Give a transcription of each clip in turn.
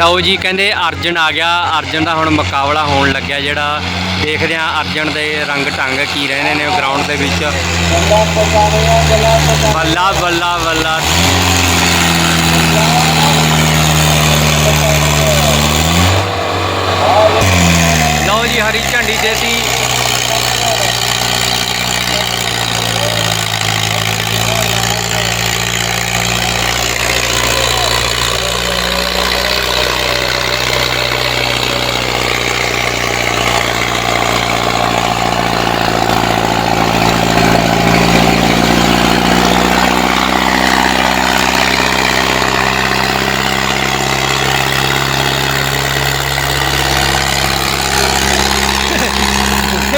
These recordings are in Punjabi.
ਲਓ ਜੀ, ਕਹਿੰਦੇ ਅਰਜਨ ਆ ਗਿਆ। ਅਰਜਨ ਦਾ ਹੁਣ ਮੁਕਾਬਲਾ ਹੋਣ ਲੱਗਿਆ ਜਿਹੜਾ ਦੇਖਦੇ ਆ ਅਰਜਨ ਦੇ ਰੰਗ ਢੰਗ ਕੀ ਰਹਿੰਦੇ ਨੇ ਗਰਾਊਂਡ ਦੇ ਵਿੱਚ। ਬੱਲਾ ਬੱਲਾ ਬੱਲਾ। ਲਓ ਜੀ, ਹਰੀ ਝੰਡੀ ਦੇਤੀ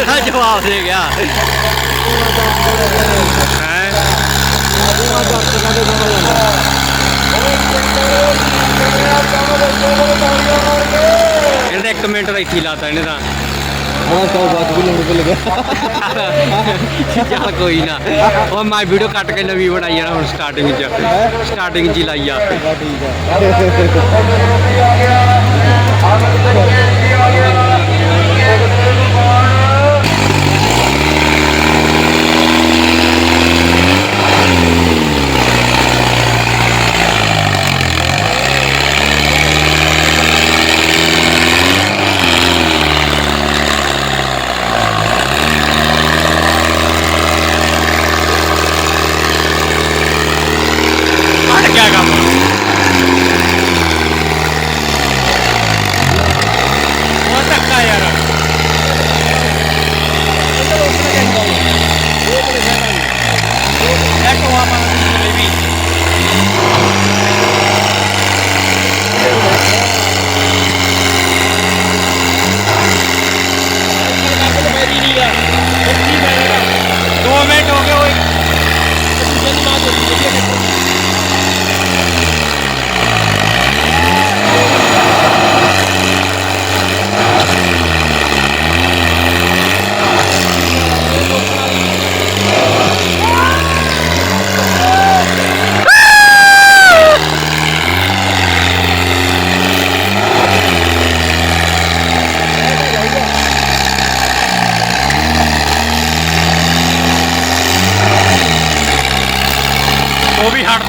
ਕਿਹੜਾ ਜਵਾਬ ਦੇ ਗਿਆ ਹੈ ਇਹਨੇ ਇੱਕ ਮਿੰਟ ਦਾ ਇੱਥੇ ਹੀ ਲਾਤਾ ਇਹਨੇ ਤਾਂ ਹਾਂ ਸੌ ਬਾਤ ਵੀ ਲੋੜ ਤੇ ਲਗਾ ਚੱਲ ਕੋਈ ਨਾ ਉਹ ਮੈਂ ਵੀਡੀਓ ਕੱਟ ਕੇ ਨਵੀਂ ਬਣਾਈ ਆ ਨਾ ਹੁਣ ਸਟਾਰਟਿੰਗ 'ਚ ਸਟਾਰਟਿੰਗ 'ਚ ਹੀ ਲਾਈ ਆ ਹਾਂ ਠੀਕ ਆ ਅੜ ਗਿਆ ਕੰਮ ਉਹ ਧੱਕਾ ਯਾਰ ਇਹ ਟੋਆ ਪਾਣਾ ਵੀ ਦੋ ਮਿੰਟ ਹੋ ਗਏ ਓਏ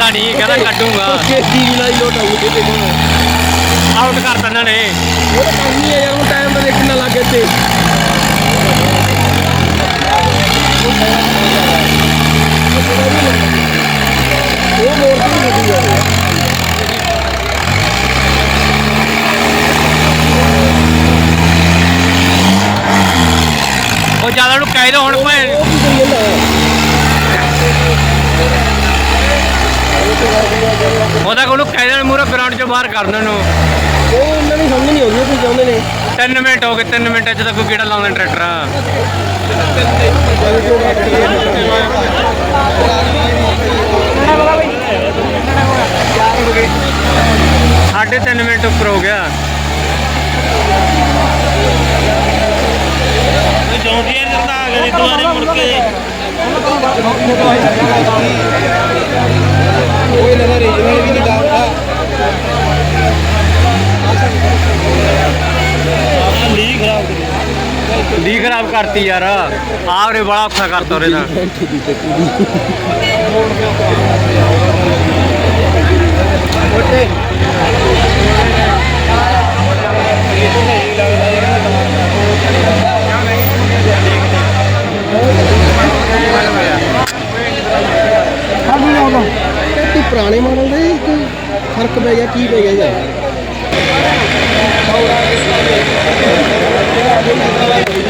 ਹਟਦਾ ਨਹੀਂ ਕਹਿੰਦਾ ਕੱਢੂਗਾ। ਖੇਤੀ ਵੀ ਲਾਈ ਲੋਟ ਆਉ ਤੇ ਆਊਟ ਕਰਤਾ ਇਹਨਾਂ ਨੇ। ਉਹ ਤਾਂ ਕੰਮ ਹੀ ਹੈ ਯਾਰ ਉਹ ਟਾਈਮ ਤਾਂ ਦੇਖਣ ਲੱਗੇ ਤੇ ਉਹ ਮੋੜ ਤੇ ਨਹੀਂ ਲੱਗੀ ਯਾਰ ਉਹ ਜ਼ਿਆਦਾ ਨੂੰ ਕਹਿ ਦੋ ਹੁਣ ਭਾਵੇਂ ਉਹ ਕੀ ਕਰੀ ਜਾਂਦਾ ਉਹਦਾ ਕੋਲ ਕਹਿ ਦੇਣ ਮੂਰਾ ਗਰਾਊਂਡ ਚੋਂ ਬਾਹਰ ਕਰ ਦੇਣ ਨੂੰ। ਉਹ ਉਹਨਾਂ ਨੂੰ ਸਮਝ ਨਹੀਂ ਆਉਂਦੀ ਉਹ ਕੀ ਚਾਹੁੰਦੇ ਨੇ। 3 ਮਿੰਟ ਹੋ ਗਏ 3 ਮਿੰਟਾਂ ਚ ਤਾਂ ਕੋਈ ਕਿਹੜਾ ਲਾਉਂਦਾ ਟਰੈਕਟਰ ਸਾਢੇ 3 ਮਿੰਟ ਉੱਪਰ ਹੋ ਗਿਆ। ਜੌਂਡੀਆਂ ਜਿੰਦਾ ਆ ਗਏ ਦੁਆਰੇ ਮੁੜ ਕੇ ਕੋਈ ਨਜ਼ਰ ਰੀਜਨਲ ਵੀ ਨਹੀਂ ਡਾਲਦਾ ਲੀ ਖਰਾਬ ਕਰੀ ਦੀ ਖਰਾਬ ਕਰਤੀ ਯਾਰ। ਆਵਰੇ ਬੜਾ ਔਖਾ ਕਰਤਾ ਉਹਦੇ ਨਾਲ ਪੁਰਾਣੇ ਮਾਡਲ ਦੇ ਕੋਈ ਫ਼ਰਕ ਪੈ ਗਿਆ, ਕੀ ਪੈ ਗਿਆ ਯਾਰ?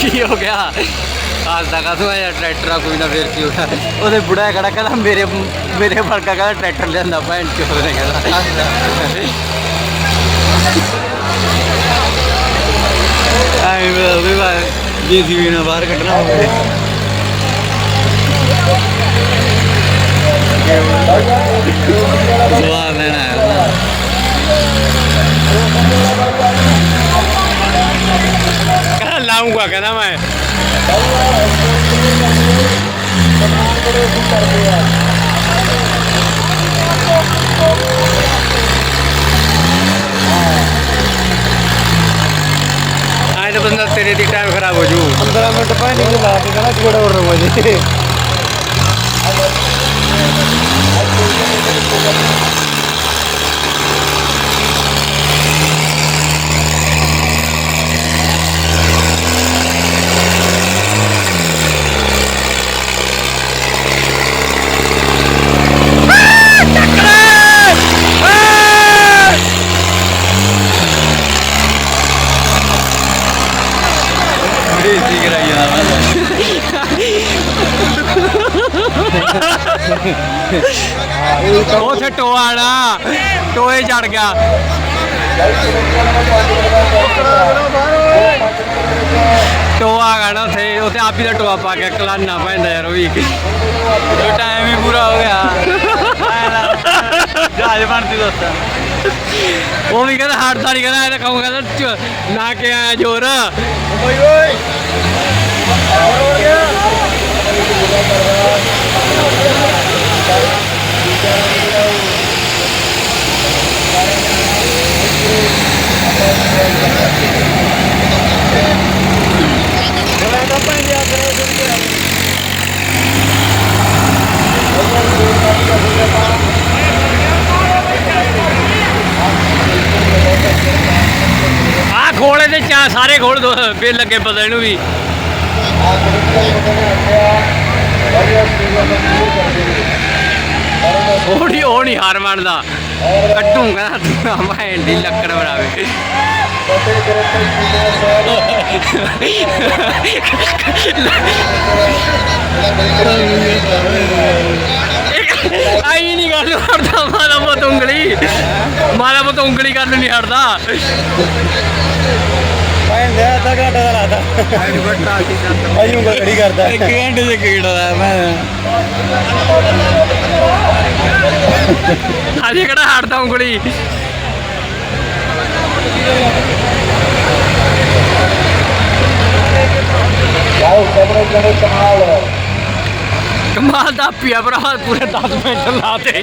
ਕੀ ਹੋ ਗਿਆ? ਹੱਸਦਾ ਦਾ ਤੂੰ ਆਇਆ ਟਰੈਕਟਰ ਆ, ਕੋਈ ਨਾ ਫੇਰ ਕੀ ਹੋਇਆ? ਉਹਦੇ ਬੁੜਾ ਖੜਾ ਕਹਿੰਦਾ ਮੇਰੇ ਮੇਰੇ ਵਰਗਾ ਕਹਿੰਦਾ ਟਰੈਕਟਰ ਲਿਆਂਦਾ ਭੈਣ ਚੋਦ ਨੇ ਕਹਿੰਦਾ। ਆਈ ਵੀ ਵਾ ਜੀਸੀਬੀ ਨਾਲ ਬਾਹਰ ਕੱਢਣਾ ਹੋਵੇ। ਸਵਾਦ ਹੈ। ਕਹਿੰਦਾ ਲਾਉਂਗਾ ਕਹਿੰਦਾ ਮੈਂ। ਆਏ ਤਾਂ ਬੰਦਾ ਤੇਰੇ ਦੀ ਟਾਈਮ ਖਰਾਬ ਹੋ ਜੂ। 15 ਮਿੰਟ ਪਾਣੀ ਦੇ ਲਾ ਕੇ ਕਹਿੰਦਾ ਕਿਹੜਾ ਹੋਰ ਰੋਵੇ ਬੇਇੱਜ਼ਤੀ ਕਰਾਈ ਜਾਂਦਾ ਮੈਂ ਉਥੇ ਟੋਆ ਨਾ ਟੋਏ ਚੜ ਗਿਆ। ਟੋਆ ਗਾਣਾ ਉਥੇ ਉਥੇ ਆਪ ਹੀ ਦਾ ਟੋਆ ਪਾ ਕੇ ਕਲਾਨਾ ਪੈਂਦਾ ਯਾਰ ਉਹ ਵੀ। ਟਾਈਮ ਹੀ ਪੂਰਾ ਹੋ ਗਿਆ। ਜਹਾਜ਼ ਬਣਦੀ ਦੋਸਤਾਂ। ਉਹ ਵੀ ਕਹਿੰਦਾ ਨਹੀਂ ਕਹਿੰਦਾ ਇਹ ਤਾਂ ਕਹੂੰ ਕਹਿੰਦਾ ਚ- ਨਾ ਕੇ ਆਇਆ ਜੋਰ। ਆ ਖੋਲੇ ਸਾਰੇ ਖੋਲ ਦੋ ਬਿੱਲ ਲੱਗੇ ਪਤਾ ਇਹਨੂੰ ਵੀ। ਉਹ ਨਹੀਂ ਹਾਰ ਮੰਨਦਾ। ਕੱਟੂਗਾ ਤੂੰ ਮੈਂ ਦੀ ਲੱਕੜ ਬਣਾਵੇ। ਆਈ ਨਹੀਂ ਗੱਲ ਕਰਦਾ ਮਾਰਾ ਮਤ ਉਂਗਲੀ। ਮਾਰਾ ਮਤ ਉਂਗਲੀ ਕਰਨ ਨਹੀਂ ਹਟਦਾ। ਪਾਣੀ ਦੇ ਅੱਧਾ ਘੰਟਾ ਦਾ ਲਾਦਾ ਅਜੂ ਖੜੀ ਕਰਦਾ। ਇੱਕ ਘੰਟੇ ਦੇ ਕੀੜਾ ਦਾ ਮੈਂ। ਅਜੇ ਕਿਹੜਾ ਹਟਦਾ ਉਂਗਲੀ? ਕਮਾਲ ਦਾ ਪਿਆ ਭਰਾ ਪੂਰੇ 10 ਮਿੰਟ ਲਾਤੇ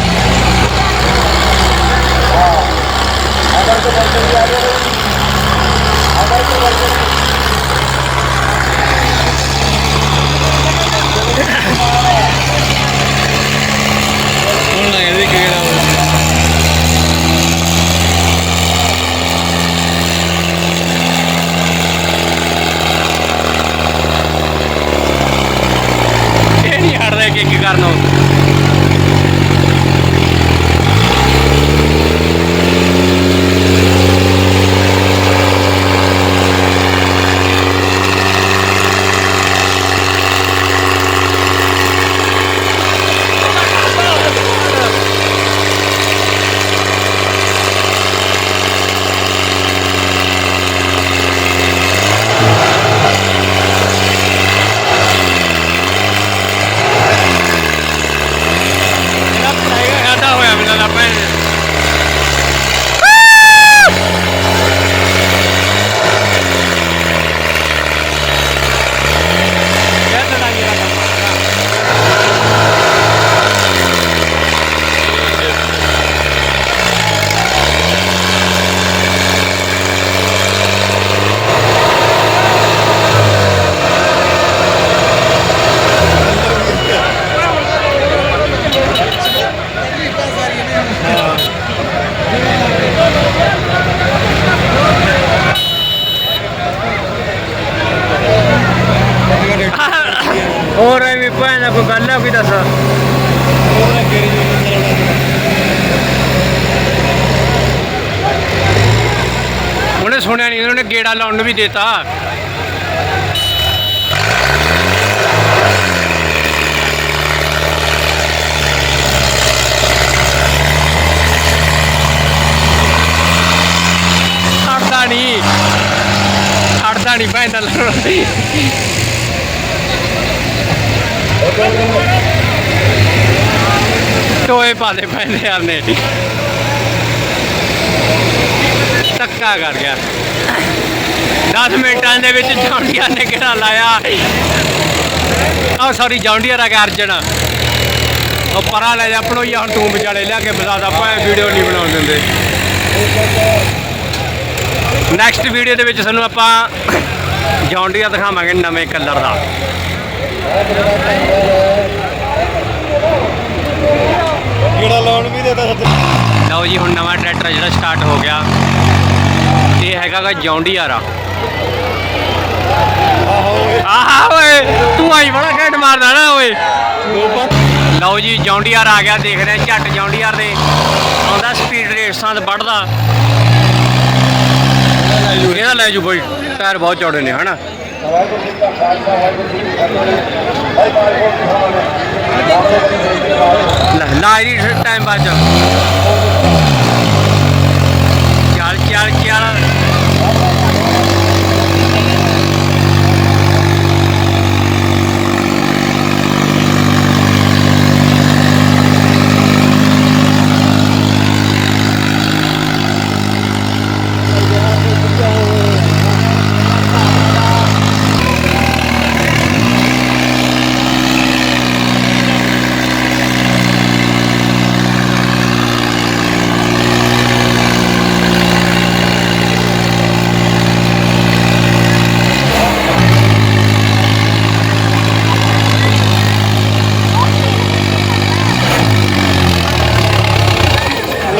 ਹੁਣ ਲੱਗਦੀ ਕਿਹੜਾ ਇਹ ਨਹੀਂ ਹਟਦਾ ਕਿ ਕੀ ਕਰਨਾ ਸੁਣਿਆ ਕੋਈ ਦੱਸ। ਉਹਨੇ ਸੁਣਿਆ ਨਹੀਂ ਉਹਨੇ ਗੇੜਾ ਲਾਉਣ ਨੂੰ ਵੀ ਦਿੱਤਾ। ਅੜਦਾ ਨਹੀਂ ਅੜਦਾ ਨਹੀਂ ਭੈਣ ਦਾ ਲਾਉਣਾ ਟੋਏ ਪਾਦੇ ਪੈਂਦੇ ਯਾਰ ਨੇ ਧੱਕਾ ਕਰ ਗਿਆ। 10 ਮਿੰਟਾਂ ਦੇ ਵਿੱਚ ਜੌਂਡੀਆ ਨੇ ਕਿਹੜਾ ਲਾਇਆ। ਆ ਸੌਰੀ ਜੌਂਡੀਆ ਆ ਗਿਆ ਅਰਜਨ। ਉਹ ਪਰਾਂ ਲੈ ਜਾ, ਆਪਣੋ ਹੀ ਹੁਣ ਤੂੰ ਵਿਚਾਲੇ ਲਿਆ ਕੇ ਬਤਾ ਦਾ ਆਪਾਂ ਵੀਡੀਓ ਨਹੀਂ ਬਣਾਉਣ ਦਿੰਦੇ। ਨੈਕਸਟ ਵੀਡੀਓ ਦੇ ਵਿੱਚ ਸਾਨੂੰ ਆਪਾਂ ਜੌਂਡੀਆ ਦਿਖਾਵਾਂਗੇ ਨਵੇਂ ਕਲਰ ਦਾ। ਜਿਹੜਾ ਲਾਉਣ ਵੀ ਦੇਤਾ ਸੱਚ ਲਓ ਜੀ ਹੁਣ ਨਵਾਂ ਟਰੈਕਟਰ ਜਿਹੜਾ ਸਟਾਰਟ ਹੋ ਗਿਆ। ਇਹ ਹੈਗਾ ਗਾ ਜੌਂਡੀਆਰ ਆਹੋ ਓਏ। ਤੂੰ ਆਈ ਬੜਾ ਘੈਂਟ ਮਾਰਦਾ ਨਾ ਓਏ। ਲਓ ਜੀ ਜੌਂਡੀਆਰ ਆ ਗਿਆ ਦੇਖ ਰਹੇ ਝੱਟ ਜੌਂਡੀਆਰ ਦੇ। ਆਉਂਦਾ ਸਪੀਡ ਰੇਸਾਂ ਤੇ ਵੱਢਦਾ ਇਹਦਾ ਲੈ ਜੂ ਬਈ ਟਾਇਰ ਬਹੁਤ ਚੌੜੇ ਨੇ ਹਨਾ? ਲੈ ਲਾ ਇਹਦੀ ਟਾਈਮ ਬਾਅਦ ਚੱਲ ਚੱਲ ਚੱਲ ਚੱਲ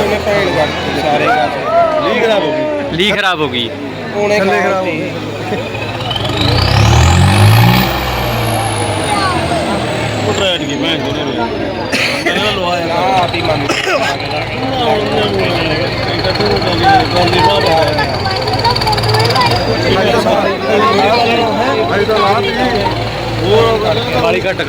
ਉਹਨੇ ਭੈਣ ਕਰ ਸਾਰੇ ਕਾਸੇ ਲੀ ਖਰਾਬ ਹੋ ਗਈ ਲੀ ਖਰਾਬ ਹੋ ਗਈ ਉਹਨੇ ਖਰਾਬ ਹੋ ਗਈ ਉਹ ਟਰੈਟ ਕੀ ਭੈਣ ਕੋਨੇ ਨੇ ਇਹਨਾਂ ਲਵਾਇਆ ਆ ਆਤੀ ਮੰਨ ਵਾਲੀ ਘੱਟ